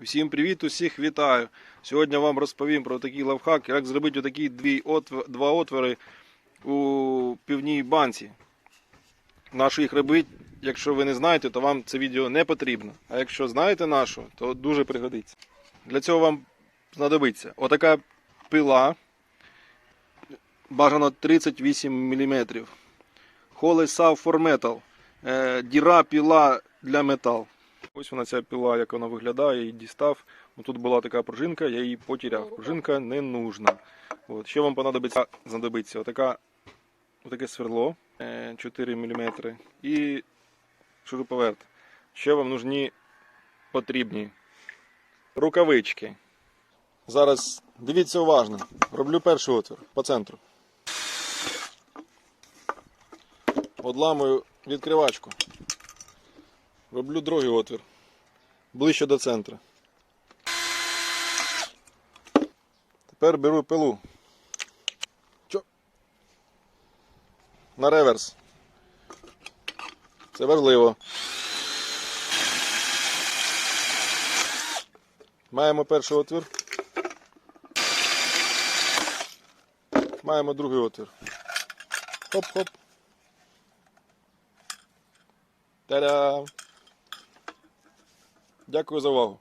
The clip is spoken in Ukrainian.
Всім привіт, усіх вітаю. Сьогодні вам розповім про такий лавхак, як зробити отакі дві отв... два отвори у півній банці. Нашу їх робити, якщо ви не знаєте, то вам це відео не потрібно. А якщо знаєте нашу, то дуже пригодиться. Для цього вам знадобиться отака пила, бажано 38 мм. Холей Saw for Metal. Діра піла для метал. Ось вона ця піла, як вона виглядає, її дістав. Ну, Тут була така пружинка, я її потеряв. Пружинка не нужна. От. Що вам понадобиться? знадобиться? Отака, отаке сверло е, 4 мм і шуруповерт. Що вам нужні потрібні? Рукавички. Зараз дивіться уважно. Роблю перший отвір по центру. Одламую відкривачку. Роблю другий отвір. Ближче до центру. Тепер беру пилу. Чо? На реверс. Це важливо. Маємо перший отвір. Маємо другий отвір. Хоп-хоп. Та-дам! Дякую за увагу.